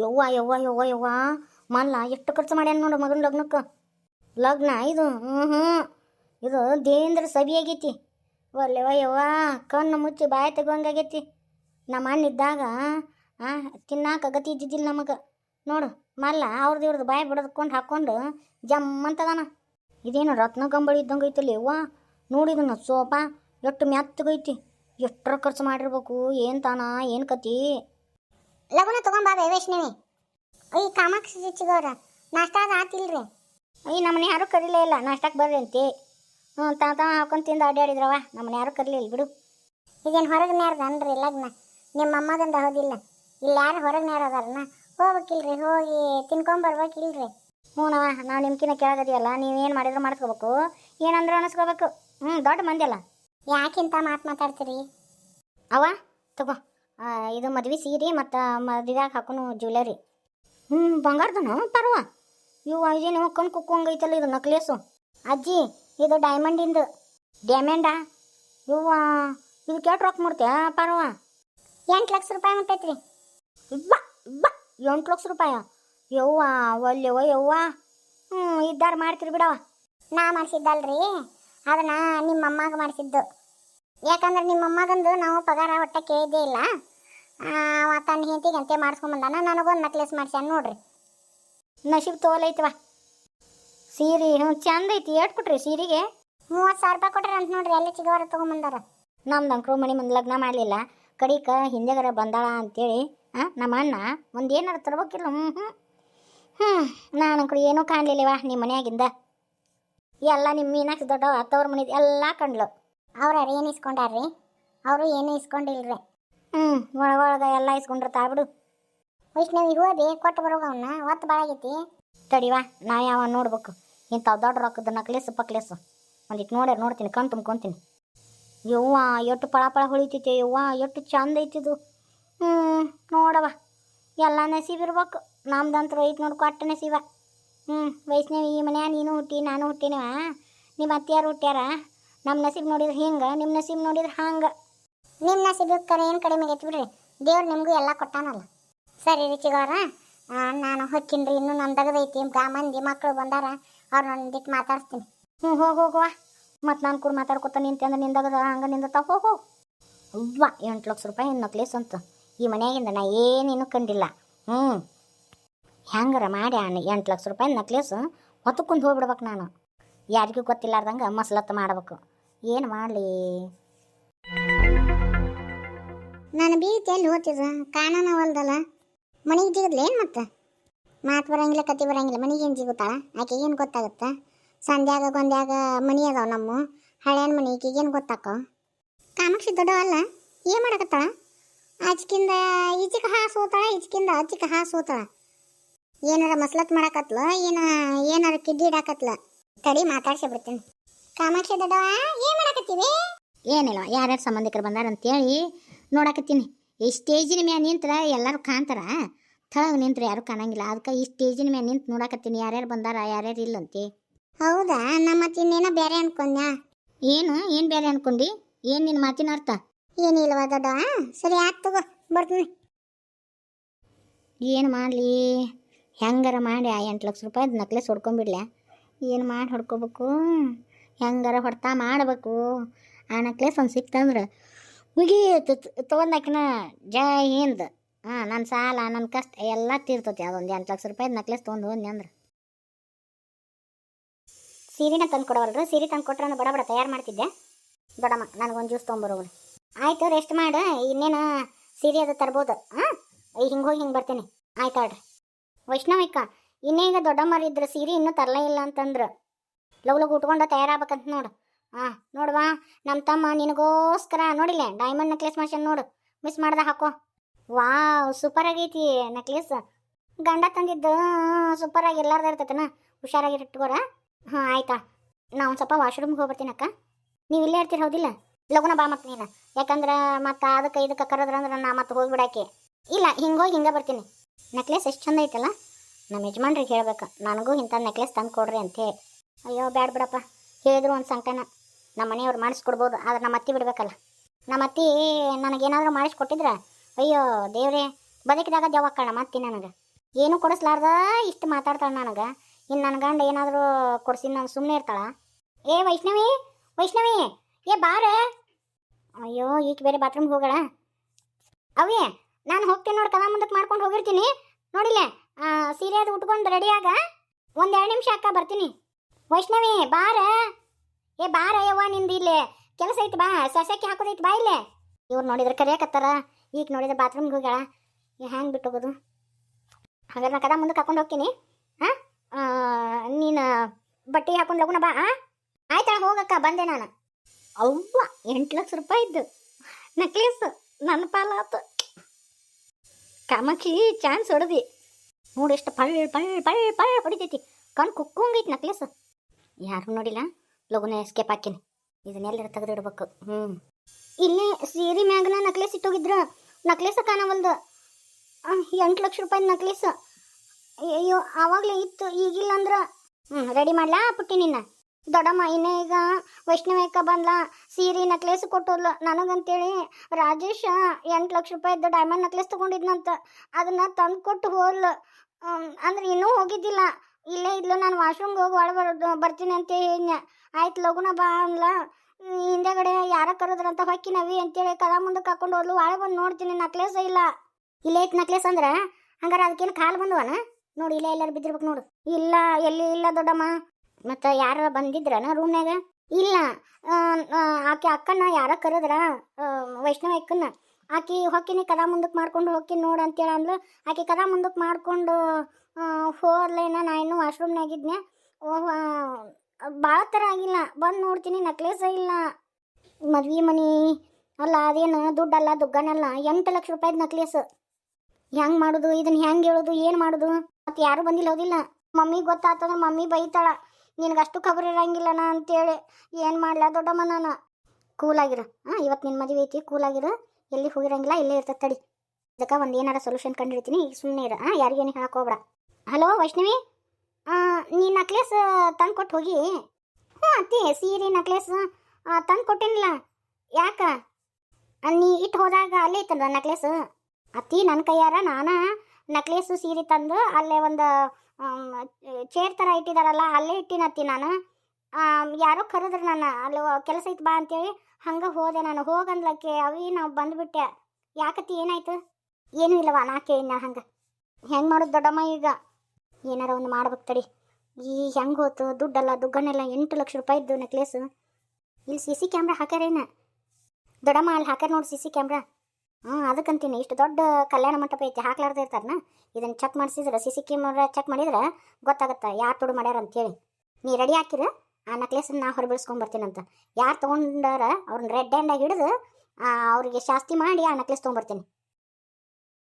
ಯವ್ವ ಯವ್ವ ಯವ್ವ ಯವ್ವ. ಮಲ್ಲ, ಎಷ್ಟು ಖರ್ಚು ಮಾಡ್ಯಾನ ನೋಡು ಮಗನ ಲಗ್ನಕ್ಕೆ. ಲಗ್ನ ಇದು ಹ್ಞೂ ಹ್ಞೂ ಇದು ದೇವೇಂದ್ರ ಸಭೆ ಆಗೈತಿ ಒಲ್ಲೆವ ಯವ್ವ, ಕಣ್ಣು ಮುಚ್ಚಿ ಬಾಯಿ ತೆಗೋಂಗಾಗೈತಿ ನಮ್ಮ ಅಣ್ಣ ಇದ್ದಾಗ, ಆ, ತಿನ್ನಾಕ ಗತಿ ಇದ್ದಿದ್ದಿಲ್ಲ ನಮಗೆ. ನೋಡು, ಮಲ್ಲ ಅವ್ರದ್ದು ಇವ್ರದ್ದು ಬಾಯಿ ಬಿಡದ್ಕೊಂಡು ಹಾಕ್ಕೊಂಡು ಜಮ್ಮಂತದಾನ ಇದೇನು ರತ್ನ ಕಂಬಳಿ ಇದ್ದಂಗೆ ಐತಲ್ಲ, ಯವ್ವ. ನೋಡಿದನು ಸೋಫಾ ಎಷ್ಟು ಮೆತ್ತಗೈತಿ ಎಷ್ಟರ ಖರ್ಚು ಮಾಡಿರ್ಬೇಕು, ಏನು ತಾನ, ಏನು ಕತಿ. ಲಗುನ ತಗೊಂಬಾ ವೈಷ್ಣವಿ. ಅಯ್ಯ ಕಾಮಾಕ್ಷಿ ಚಿಚ್ಚಿಗವ್ರ ನಾಷ್ಟ ಅದು ಆತಿಲ್ರಿ. ಅಯ್ಯ ನಮ್ಮನೆ ಯಾರು ಕರೀಲೇ ಇಲ್ಲ ನಾಷ್ಟಕ್ಕೆ ಬರ್ರಿ ಅಂತಿ. ಹ್ಞೂ ತಾ ತಾ ಹಾಕೊಂಡು ತಿಂದು ಅಡ್ಡಾಡಿದ್ರವ ನಮ್ಮನೆ ಯಾರು ಕರೀಲಿಲ್ಲ ಬಿಡು. ಈಗೇನು ಹೊರಗೆ ನೇರ್ದನ್ರಿ ಲಗ್ನ? ನಿಮ್ಮ ಅಮ್ಮದಂದ ಹೌದಿಲ್ಲ. ಇಲ್ಲಿ ಯಾರು ಹೊರಗೆ ನೇರ ಅದಾರನ ಹೋಗ್ಬೇಕಿಲ್ರಿ ಹೋಗಿ ತಿನ್ಕೊಂಬರ್ಬೇಕಿಲ್ರಿ ಹ್ಞೂನವ ನಾವು ನಿಮ್ಕಿನ ಕೇಳಗದಿಯಲ್ಲ ನೀವೇನು ಮಾಡಿದ್ರು ಮಾಡಿಸ್ಕೋಬೇಕು. ಏನಂದ್ರೆ ಅನಿಸ್ಕೋಬೇಕು. ಹ್ಞೂ ದೊಡ್ಡ ಮಂದಿ ಅಲ್ಲ ಯಾಕಿಂತ ಮಾತು ಮಾತಾಡ್ತೀರಿ? ಅವ ತಗೋ. ಇದು ಮದ್ವೆ ಸೀರೆ ಮತ್ತು ಮದುವೆಯಾಗ ಹಾಕೋನು ಜ್ಯುವೆಲರಿ ಹ್ಞೂ ಬಂಗಾರದನ? ಪರ್ವ. ಇವು ಇದೇನು ಕಣ್ ಕುಕ್ಕಂಗೈತಲ್ಲ ಇದು ನಕ್ಲೇಸು ಅಜ್ಜಿ, ಇದು ಡೈಮಂಡಿಂದು ಡ್ಯಾಮಂಡಾ ಇವ್ವ ಇದು ಕೆಟ್ಟ ರೊಕ್ಕ ಮಾಡ್ತೆ ಪರ್ವ. ಎಂಟು ಲಕ್ಷ ರೂಪಾಯಿ ಮುಟ್ಟೈತ್ರಿ ಬಾ ಬಾ. ಎಂಟು ಲಕ್ಷ ರೂಪಾಯ. ಯವ್ವ ಒಲ್ಲೆವ ಯವ್ವ. ಹ್ಞೂ ಇದ್ದಾರ ಮಾಡ್ತೀರಿ ಬಿಡವ ನಾ ಮಾಡಿಸಿದ್ದಲ್ರಿ. ಅದನ್ನ ನಿಮ್ಮ ಅಮ್ಮಗೆ ಮಾಡಿಸಿದ್ದು. ಯಾಕಂದ್ರೆ ನಿಮ್ಮ ಅಮ್ಮಗಂದು ನಾವು ಪಗಾರ ಒಟ್ಟ ಕೇಳಿದ್ದೇ ಇಲ್ಲ. ತನ್ನ ಹಿಂತಿ ಗಂತೆ ಮಾಡಿಸ್ಕೊಂಬಂದಾನ ನನಗೊಂದು ನೆಕ್ಲೆಸ್ ಮಾಡ್ಸ್ಯಾನ ನೋಡ್ರಿ. ನಶೀಬ್ ತೋಲೈತವ ಸೀರೆ ಹ್ಞೂ ಚಂದ ಐತಿ ಎಷ್ಟು ಕೊಟ್ರಿ ಸೀರೆಗೆ. ಮೂವತ್ತು ಸಾವಿರ ರೂಪಾಯಿ ಕೊಟ್ರಿ ಅಂತ ನೋಡ್ರಿ ಎಲ್ಲ ಚಿಗವರ ತೊಗೊಂಬಂದಾರ ನಮ್ದು ಅಂಕ್ರು ಮನೆ ಮುಂದೆ ಲಗ್ನ ಮಾಡಲಿಲ್ಲ. ಕಡಿಕ ಹಿಂದೆಗರ ಬಂದಾಳ ಅಂತೇಳಿ ಹಾಂ ನಮ್ಮ ಅಣ್ಣ ಒಂದು ಏನಾರು ತರ್ಬೇಕಿಲ್ಲ ಹ್ಞೂ ಹ್ಞೂ ಹ್ಞೂ ನಾನು ಅಂಕ್ರು ಏನೂ ಕಾಣಲಿಲ್ಲವ ನಿಮ್ಮ ಮನೆಯಾಗಿಂದ. ಎಲ್ಲ ನಿಮ್ಮ ಮೀನಾಕ್ಸ್ ದೊಡ್ಡವ ಅತ್ತವ್ರ ಮನೆದು ಎಲ್ಲ ಕಂಡ್ಲು ಅವ್ರ ಏನು ಇಸ್ಕೊಂಡಾರ್ರಿ? ಅವರು ಏನು ಇಸ್ಕೊಂಡಿಲ್ರಿ? ಹ್ಞೂ ಒಳಗೊಳಗೆ ಎಲ್ಲ ಇಸ್ಕೊಂಡಿರ್ತಾ ಬಿಡು. ವೈಷ್ಣವಿ ಹೋದಿ ಕೊಟ್ಟು ಬರೋಗ ಅವನ್ನ ಒತ್ತು ಭಾಳ ತಡಿವಾ ನಾ ಯಾವ ನೋಡ್ಬೇಕು. ಇಂಥವು ದೊಡ್ಡ ರೊಕ್ಕದ ನಕ್ಲೇಸು ಪಕ್ಲೇಸು ಒಂದಿಟ್ಟು ನೋಡ್ಯಾರ, ನೋಡ್ತೀನಿ, ಕಣ್ ತುಂಬ್ಕೊಂತೀನಿ. ಯವ್ವ, ಎಷ್ಟು ಪಳ ಪಳ ಹೊಳಿತೈತೆ, ಯವ್ವ, ಎಷ್ಟು ಚಂದ ಐತಿದು ಹ್ಞೂ ನೋಡವ ಎಲ್ಲ ನಸೀಬ್ ಇರ್ಬೇಕು. ನಮ್ದಂತ್ರ ಐತೆ ನೋಡ್ಕೊ ಅಟ್ಟು ನಸೀವ ಹ್ಞೂ ವೈಷ್ಣವಿ ಈ ಮನ್ಯಾಗ ನೀನು ಹುಟ್ಟಿ, ನಾನು ಹುಟ್ಟಿನವ. ನಿಮ್ಮ ಅತ್ತೆಯಾರು ಹುಟ್ಟ್ಯಾರ. ನಮ್ಮ ನಸೀಬ್ ನೋಡಿದ್ರೆ ಹಿಂಗೆ ನಿಮ್ಮ ನಸೀಬ್ ನೋಡಿದ್ರೆ ಹಂಗೆ. ನಿಮ್ಮ ನಸೀಬಕ್ಕರ ಏನು ಕಡಿಮೆ ಆಗೈತಿ ಬಿಡ್ರಿ. ದೇವ್ರು ನಿಮಗೂ ಎಲ್ಲ ಕೊಟ್ಟಾನಲ್ಲ. ಸರಿ ರೀ ನಾನು ಹೊಕ್ಕಿನ್ರಿ ಇನ್ನೂ ನನ್ನ ದಗದೈತಿ ಗಾ ಮಂದಿ ಮಕ್ಕಳು ಬಂದಾರ ಅವ್ರನ್ನ ಒಂದಿಟ್ಟು ಮಾತಾಡ್ತೀನಿ ಹ್ಞೂ ಹೋಗಿ ಹೋಗುವ ಮತ್ತು ನಾನು ಕೂಡ ಮಾತಾಡ್ಕೊತ ನಿಂತೆ ಅಂದ್ರೆ ನಿಂದಾಗದ ಹಂಗೆ ನಿಂದತ್ತ ಹೋಗಿ ಹೋಗು ಅವ್ವ, ಎಂಟು ಲಕ್ಷ ರೂಪಾಯಿ ನಕ್ಲೇಸ್ ಅಂತ ಈ ಮನ್ಯಾಗಿಂದ ನಾ ಏನೇನು ಕಂಡಿಲ್ಲ. ಹ್ಞೂ ಹೆಂಗಾರ ಮಾಡಿ ಎಂಟು ಲಕ್ಷ ರೂಪಾಯಿ ನಕ್ಲೇಸು ಹೊತ್ತುಕೊಂಡು ಹೋಗ್ಬಿಡ್ಬೇಕು ನಾನು. ಯಾರಿಗೂ ಗೊತ್ತಿಲ್ಲಾರ್ದಂಗೆ ಮಸಲತ್ತು ಮಾಡ್ಬೇಕು. ಏನು ಮಾಡಲಿ? ನಾನು ಬೀತಿ ಎಲ್ಲಿ ಹೋಗ್ತಿದ್ದ? ಕಾಣನ ಹೊಲ್ದಲ್ಲ. ಮನೆಗೆ ಜಿಗದ್ಲ ಏನು ಮತ್ತೆ? ಮಾತು ಬರಂಗಿಲ್ಲ ಕತಿ ಬರಂಗಿಲ್ಲ, ಮನೆಗೆ ಏನು ಜಿಗುತ್ತಾಳ? ಆಕೆ ಏನು ಗೊತ್ತಾಗುತ್ತ? ಸಂಧ್ಯಾಗ ಗೊಂದ್ಯಾಗ ಮನಿ ಅದಾವ ನಮ್ಮ. ಹಳೆಯನ್ ಮನೆ, ಈಕೆಗೆ ಗೊತ್ತಾಕೋ? ಕಾಮಾಕ್ಷಿ ದೊಡ್ಡವಲ್ಲ, ಏನು ಮಾಡಕತ್ತಾಳ? ಆಚಿಕಿಂದ ಈಚಿಕ ಹಾಸು ಹೋತಾಳ, ಈಚಿಕಿಂದ ಆಚಿಕ ಹಾಸು ಹೋತಾಳ. ಏನಾರ ಮಸ್ಲತ್ ಮಾಡಕತ್ಲ, ಏನ ಏನಾರ ಕಿಡ್ಡಿ ಇಡಾಕತ್ಲ? ತಡಿ ಮಾತಾಡ್ಸಿ ಬಿಡ್ತೀನಿ. ಕಾಮಾಕ್ಷಿ ದೊಡ್ಡವ, ಏನು ಮಾಡಕತ್ತೀವಿ? ಏನಿಲ್ಲ, ಯಾರ್ಯಾರು ಸಂಬಂಧಿಕರು ಬಂದಾರ ಅಂತೇಳಿ ನೋಡಕತ್ತೀನಿ. ಈ ಸ್ಟೇಜಿನ ಮ್ಯಾಗ ನಿಂತ್ರ ಎಲ್ಲರೂ ಕಾಣ್ತಾರ? ಥಳಗ್ ನಿಂತ್ರೆ ಯಾರು ಕಾಣಂಗಿಲ್ಲ. ಅದಕ್ಕೆ ಈ ಸ್ಟೇಜಿನ ಮ್ಯಾಗ ನಿಂತು ನೋಡಕತ್ತೀನಿ. ಯಾರ್ಯಾರು ಬಂದಾರ ಯಾರ್ಯಾರು ಇಲ್ಲಂತೆ. ಹೌದಾ? ನಮ್ಮ ಮತ್ತೆ ಇನ್ನೇನೋ ಬೇರೆ ಅನ್ಕೊಂಡ್ಯಾ? ಏನು? ಏನು ಬೇರೆ ಅನ್ಕೊಂಡಿ? ಏನು ನಿನ್ನ ಮಾತಿನ ಅರ್ಥ? ಏನಿಲ್ವಾ ದೊಡ್ಡ ಸರಿ ಆಯ್ತು ತಗೋ ಬರ್ತೀನಿ. ಏನು ಮಾಡಲಿ? ಹೆಂಗಾರ ಮಾಡಿ ಆ ಎಂಟು ಲಕ್ಷ ರೂಪಾಯಿ ನಕ್ಲೆಸ್ ಹೊಡ್ಕೊಂಬಿಡ್ಲೆ. ಏನು ಮಾಡಿ ಹೊಡ್ಕೋಬೇಕು? ಹೆಂಗಾರ ಹೊಡ್ತಾ ಮಾಡಬೇಕು? ಆ ನಕ್ಲೆಸ್ ಒಂದು ಸಿಕ್ತಂದ್ರೆ ಮುಗೀತು ತೊಗೊಂಡಾಕಿನ ಜೈ ಹಿಂದ್ ಹಾಂ ನನ್ನ ಸಾಲ ನನ್ನ ಕಷ್ಟ ಎಲ್ಲ ತೀರ್ತತಿ. ಅದೊಂದು ಎಂಟು ಲಕ್ಷ ರೂಪಾಯಿ ನಕ್ಲೆಸ್ ತೊಗೊಂಡು ಹೋದ್ನಿ ಅಂದ್ರೆ. ಸೀರೆನ ತಂದು ಕೊಡವಲ್ರು. ಸೀರೆ ತಂದು ಕೊಟ್ರೆ ಬಡ ಬಡ ತಯಾರು ಮಾಡ್ತಿದ್ದೆ. ದೊಡ್ಡಮ್ಮ, ನನಗೊಂದು ಜ್ಯೂಸ್ ತೊಗೊಂಬರೋಗ್ರಿ ಆಯ್ತು ರೆಸ್ಟ್ ಮಾಡು. ಇನ್ನೇನು ಸೀರೆ ಅದು ತರ್ಬೋದು. ಹಾಂ ಹಿಂಗೆ ಹೋಗಿ ಹಿಂಗೆ ಬರ್ತೀನಿ. ಆಯ್ತಾಳ್ರಿ ವೈಷ್ಣವಿಕ ಇನ್ನೇ ದೊಡ್ಡಮ್ಮರು ದೊಡ್ಡಮ್ಮರಿದ್ರೆ ಸೀರೆ ಇನ್ನೂ ತರಲೇ ಇಲ್ಲ ಅಂತಂದ್ರೆ. ಲಗು ಲಗು ಉಟ್ಕೊಂಡು ತಯಾರಾಗ್ಬೇಕಂತ ನೋಡು. ಹಾಂ ನೋಡುವಾ ನಮ್ಮ ತಮ್ಮ ನಿನಗೋಸ್ಕರ ನೋಡಿಲ್ಲ ಡೈಮಂಡ್ ನೆಕ್ಲೆಸ್ ಮಾಡ್ಸ್ಯಾನ ನೋಡು. ಮಿಸ್ ಮಾಡ್ದೆ ಹಾಕೋ. ವಾವ್ ಸೂಪರ್ ಆಗೈತಿ ನೆಕ್ಲೆಸ್ ಗಂಡ ತಂದಿದ್ದು ಸೂಪರ್ ಆಗಿ ಎಲ್ಲಾರ್ದು ಇರ್ತೈತನ? ಹುಷಾರಾಗಿ ಇಟ್ಕೋರ? ಹಾಂ, ಆಯ್ತಾ. ನಾವು ಸ್ವಲ್ಪ ವಾಶ್ರೂಮ್ಗೆ ಹೋಗ್ಬರ್ತೀನಿ ಅಕ್ಕ. ನೀವು ಇಲ್ಲೇ ಇರ್ತೀರಿ, ಹೌದಿಲ್ಲ? ಲಗುನ ಬಾ ಮತ್ತೆ ನೀನು. ಯಾಕಂದ್ರೆ ಮತ್ತೆ ಅದಕ್ಕೆ ಇದಕ್ಕೆ ಕರೆದ್ರಂದ್ರೆ ನಾ ಮತ್ತೆ ಹೋಗ್ಬಿಡಾಕೆ. ಇಲ್ಲ, ಹಿಂಗೆ ಹೋಗಿ ಹಿಂಗೆ ಬರ್ತೀನಿ. ನೆಕ್ಲೆಸ್ ಎಷ್ಟು ಚಂದ ಐತಲ್ಲ? ನಮ್ಮ ಯಜಮಾನ್ರಿಗೆ ಹೇಳ್ಬೇಕು. ನನಗೂ ಇಂಥ ನೆಕ್ಲೆಸ್ ತಂದು ಕೊಡ್ರಿ ಅಂತೇಳಿ ಅಯ್ಯೋ, ಬ್ಯಾಡ ಬಿಡಪ್ಪ. ಹೇಳಿದ್ರು ಒಂದು ಸಂಕಟ ನಮ್ಮ ಮನೆಯವ್ರು ಮಾಡಿಸ್ಕೊಡ್ಬೋದು, ಆದ್ರೆ ನಮ್ಮ ಅತ್ತಿ ಬಿಡಬೇಕಲ್ಲ. ನಮ್ಮ ಅತ್ತಿ ನನಗೇನಾದರೂ ಮಾಡಿಸ್ಕೊಟ್ಟಿದ್ರೆ, ಅಯ್ಯೋ ದೇವ್ರೆ, ಬದುಕಿದಾಗ ಕಳ್ಳ ಮತ್ತಿ ನನಗೆ. ಏನು ಕೊಡಿಸ್ಲಾರ್ದ ಇಷ್ಟು ಮಾತಾಡ್ತಾಳೆ ನನಗೆ. ಇನ್ನು ನನ್ನ ಗಂಡ ಏನಾದರೂ ಕೊಡಿಸಿ ನಾನು ಸುಮ್ಮನೆ ಇರ್ತಾಳ? ಏ ವೈಷ್ಣವಿ ವೈಷ್ಣವಿ, ಏ ಬಾರ. ಅಯ್ಯೋ ಈಗ ಬೇರೆ ಬಾತ್ರೂಮ್ಗೆ ಹೋಗೋಣ ಅವೇ ನಾನು ಹೋಗ್ತೀನಿ ನೋಡಿ ಕದ ಮುಂದಕ್ಕೆ ಮಾಡ್ಕೊಂಡು ಹೋಗಿರ್ತೀನಿ. ನೋಡಿಲ್ಲ ಸೀರೆ ಅದು ಉಟ್ಕೊಂಡು ರೆಡಿಯಾಗ ಆಗ ಒಂದು ಎರಡು ನಿಮಿಷ ಅಕ್ಕ ಬರ್ತೀನಿ. ವೈಷ್ಣವಿ, ಬಾರ. ಏ ಬಾರಯ್ಯವ್ವ ಯವ್ವ ನಿಂದು ಇಲ್ಲೇ. ಕೆಲಸ ಐತಿ ಬಾ ಸಸ್ಯಕ್ಕೆ ಹಾಕೋದೈತಿ ಬಾ ಇಲ್ಲೇ. ಇವ್ರು ನೋಡಿದ್ರೆ ಕರಿಯಾಕತ್ತಾರ. ಈಗ ನೋಡಿದ್ರೆ ಬಾತ್ರೂಮ್ಗೆ ಹೋಗ್ಯಾಳ. ಹ್ಯಾಂಗೆ ಬಿಟ್ಟು ಹೋಗೋದು? ಹಾಗಾದ್ರೆ ನಾ ಕದ ಮುಂದಕ್ಕೆ ಹಾಕೊಂಡು ಹೋಗ್ತೀನಿ. ಹಾಂ ನೀನು, ಬಟ್ಟೆ ಹಾಕೊಂಡು ಲಗುನ ಬಾ ಹಾಂ ಆಯ್ತಾ ಹೋಗಕ್ಕ, ಬಂದೆ ನಾನು. ಅವ್ವ, ಎಂಟು ಲಕ್ಷ ರೂಪಾಯಿ ಇದ್ದು. ನೆಕ್ಲೇಸ್ ನನ್ನ ಪಾಲಾತು. ಕಾಮಾಕ್ಷಿ, ಚಾನ್ಸ್ ಹೊಡೆದಿ. ನೋಡಿ ಎಷ್ಟು ಪಳ್ ಪಳ್ ಪಳ್ ಪಳ್ ಹೊಡಿತೈತಿ. ಕಣ್ ಕುಕ್ಕಂಗೈತಿ ನೆಕ್ಲೇಸ್. ಯಾರು ನೋಡಿಲ್ಲ? ಲಗುನ ಎಸ್ಕೇಪ್ ಹಾಕಿನಿ. ಇದನ್ನೆಲ್ಲರ ತೆಗೆದಿಡ್ಬೇಕು. ಹ್ಞೂ ಇಲ್ಲೇ ಸೀರೆ ಮ್ಯಾಗನ ನಕ್ಲೇಸ್ ಇಟ್ಟೋಗಿದ್ರ. ನಕ್ಲೇಸ ಕಾಣವಲ್ದು. ಎಂಟು ಲಕ್ಷ ರೂಪಾಯಿ ನಕ್ಲೇಸ್ ಅಯ್ಯೋ ಆವಾಗಲೇ ಇತ್ತು, ಈಗಿಲ್ಲ ಅಂದ್ರೆ. ಹ್ಞೂ ರೆಡಿ ಮಾಡ್ಲಾ ಪುಟ್ಟಿ ನಿನ್ನ? ದೊಡ್ಡಮ್ಮ, ಇನ್ನೇ ಈಗ ವೈಷ್ಣವೇಕ ಬಂದ್ಲ. ಸೀರೆ ನಕ್ಲೇಸ್ ಕೊಟ್ಟೋಲ್ಲ ನನಗಂತೇಳಿ ರಾಜೇಶ ಎಂಟು ಲಕ್ಷ ರೂಪಾಯಿದ್ದು ಡೈಮಂಡ್ ನಕ್ಲೇಸ್ ತೊಗೊಂಡಿದ್ನಂತ. ಅದನ್ನ ತಂದು ಕೊಟ್ಟು ಹೋಲ್ ಅಂದ್ರೆ ಇನ್ನೂ ಹೋಗಿದ್ದಿಲ್ಲ. ಇಲ್ಲೇ ಇದ್ಲು, ನಾನು ವಾಶ್ರೂಮ್ಗೆ ಹೋಗಿ ಒಳ ಬರೋದು ಬರ್ತೀನಿ ಅಂತ ಹೇಳಿದ್ನ ಆಯ್ತು ಲಗುನ ಬಾ ಅನ್ಲ ಹಿಂದೆಗಡೆ ಯಾರ ಕರೆದ್ರಂತ ಹೊಕ್ಕಿನವಿ ಅಂತೇಳಿ ಕದ ಮುಂದಕ್ಕೆ ಹಾಕೊಂಡು ಹೋದ್ಲು. ಒಳಗೆ ಬಂದು ನೋಡ್ತೀನಿ, ನಕ್ಲೇಸ ಇಲ್ಲ. ಇಲ್ಲೇ ಐತೆ ನಕ್ಲೇಸ್ ಅಂದ್ರೆ? ಹಂಗಾರೆ ಅದಕ್ಕೇನು ಕಾಲು ಬಂದವನ? ನೋಡಿ ಇಲ್ಲೇ ಎಲ್ಲಾರು ಬಿದ್ದಿರ್ಬೇಕು ನೋಡು. ಇಲ್ಲ, ಎಲ್ಲಿ ಇಲ್ಲ ದೊಡ್ಡಮ್ಮ. ಮತ್ತು ಯಾರ ಬಂದಿದ್ರನ ರೂಮ್ನಾಗ ಇಲ್ಲ. ಆಕೆ ಅಕ್ಕನ ಯಾರ ಕರೆದ್ರ? ವೈಷ್ಣವ ಅಕ್ಕನ ಆಕೆ ಹೊಕ್ಕಿನಿ ಕದ ಮುಂದಕ್ಕೆ ಮಾಡ್ಕೊಂಡು ಹೋಗ್ತೀನಿ ನೋಡು ಅಂತೇಳಿ ಅಂದ್ಲು. ಆಕೆ ಕದ ಮುಂದಕ್ಕೆ ಮಾಡ್ಕೊಂಡು ಹೋರ್ಲೇನ ನಾ ಇನ್ನೂ ವಾಶ್ರೂಮ್ನಾಗಿದ್ನೆ ಭಾಳ ಥರ ಆಗಿಲ್ಲ. ಬಂದು ನೋಡ್ತೀನಿ ನಕ್ಲೇಸ ಇಲ್ಲ. ಮದ್ವೆ ಮನಿ ಅಲ್ಲ, ಅದೇನು ದುಡ್ಡಲ್ಲ ದುಗ್ಗನಲ್ಲ ಎಂಟು ಲಕ್ಷ ರೂಪಾಯಿದ ನಕ್ಲೇಸ್ ಹೆಂಗೆ ಮಾಡೋದು? ಇದನ್ನು ಹೆಂಗೆ ಹೇಳೋದು? ಏನು ಮಾಡೋದು? ಮತ್ತು ಯಾರು ಬಂದಿಲ್ಲ, ಹೋದಿಲ್ಲ. Mummy ಗೊತ್ತಾತಂದ್ರೆ mummy ಬೈತಾಳ. ನಿನಗಷ್ಟು ಖಬರ್ ಇರಂಗಿಲ್ಲನ ಅಂತೇಳಿ. ಏನು ಮಾಡಲ ದೊಡ್ಡಮ್ಮ ನಾನು? ಕೂಲಾಗಿರು ಹಾಂ ಇವತ್ತು ನಿನ್ನ ಮದುವೆ ಐತಿ ಕೂಲಾಗಿರು ಎಲ್ಲಿ ಹೋಗಿರಂಗಿಲ್ಲ, ಇಲ್ಲೇ ಇರ್ತದೆ, ತಡಿ. ಅದಕ್ಕೆ ಒಂದು ಏನಾರ ಸೊಲ್ಯೂಷನ್ ಕಂಡಿರ್ತೀನಿ ಈಗ ಸುಮ್ಮನೆ ಇರು. ಹಾಂ, ಯಾರಿಗೇನು ಹೇಳಕೋಗ್ಬೇಡ ಹಲೋ ವೈಷ್ಣವಿ? ನೀ ನಕ್ಲೇಸ್ ತಂದು ಕೊಟ್ಟು ಹೋಗಿ. ಹ್ಞೂ ಅತ್ತಿ ಸೀರೆ ನಕ್ಲೇಸ್ ತಂದು ಕೊಟ್ಟಿನಿಲ್ಲ ಯಾಕ? ನೀ ಇಟ್ಟು ಹೋದಾಗ ಅಲ್ಲೇ ಇತ್ತಲ್ಲ ನಕ್ಲೇಸ್ ಅತ್ತಿ ನನ್ನ ಕೈಯಾರ ನಾನು ನಕ್ಲೇಸು ಸೀರೆ ತಂದು ಅಲ್ಲೇ ಒಂದು ಚೇರ್ ಥರ ಇಟ್ಟಿದಾರಲ್ಲ ಅಲ್ಲೇ ಇಟ್ಟಿನತ್ತಿ ನಾನು. ಆಮ್, ಯಾರೋ ಕರೆದ್ರು ನಾನು ಅಲ್ಲಿ ಕೆಲಸ ಐತೆ ಬಾ ಅಂತೇಳಿ ಹಂಗೆ ಹೋದೆ ನಾನು. ಹೋಗಂದ್ಲಕ್ಕೆ ಅವಿ ನಾವು ಬಂದುಬಿಟ್ಟೆ ಯಾಕತ್ತಿ ಏನಾಯ್ತು? ಏನೂ ಇಲ್ಲವಾ ನಾ ಕೇಳಿನ ಹಂಗೆ. ಹೆಂಗೆ ಮಾಡೋದು ದೊಡ್ಡಮ್ಮ ಈಗ? ಏನಾರ ಒಂದು ಮಾಡ್ಬೇಕು ತಡಿ. ಈ ಹೆಂಗೆ ಹೋತು? ದುಡ್ಡಲ್ಲ ದುಗ್ಗನೆಲ್ಲ ಎಂಟು ಲಕ್ಷ ರೂಪಾಯಿದ್ದು ನೆಕ್ಲೇಸು ಇಲ್ಲಿ ಸಿ ಸಿ ಕ್ಯಾಮ್ರಾ ಹಾಕ್ಯಾರೇನ ದೊಡ್ಡಮ್ಮ ಅಲ್ಲಿ ಹಾಕ್ಯಾರ ನೋಡಿ ಸಿ ಸಿ ಕ್ಯಾಮ್ರಾ ಹ್ಞೂ ಅದಕ್ಕಂತೀನಿ. ಇಷ್ಟು ದೊಡ್ಡ ಕಲ್ಯಾಣ ಮಂಟಪ ಐತಿ, ಹಾಕ್ಲಾರ್ದೆ ಇರ್ತಾರನ? ಇದನ್ನು ಚೆಕ್ ಮಾಡಿಸಿದ್ರೆ ಸಿ ಸಿ ಕ್ಯಾಮ್ರಾ ಚೆಕ್ ಮಾಡಿದ್ರೆ ಗೊತ್ತಾಗತ್ತೆ ಯಾರು ತುಡು ಮಾಡ್ಯಾರ ಅಂತೇಳಿ. ನೀ ರೆಡಿ ಹಾಕಿರ, ಆ ನಕ್ಲೇಸನ್ನ ನಾ ಅಂತ. ಯಾರು ತೊಗೊಂಡಾರ ಅವ್ರನ್ನ ರೆಡ್ ಹ್ಯಾಂಡಾಗಿ ಹಿಡಿದು ಅವರಿಗೆ ಶಾಸ್ತಿ ಮಾಡಿ ಆ ನಕ್ಲೇಸ್ ತೊಗೊಂಬರ್ತೀನಿ.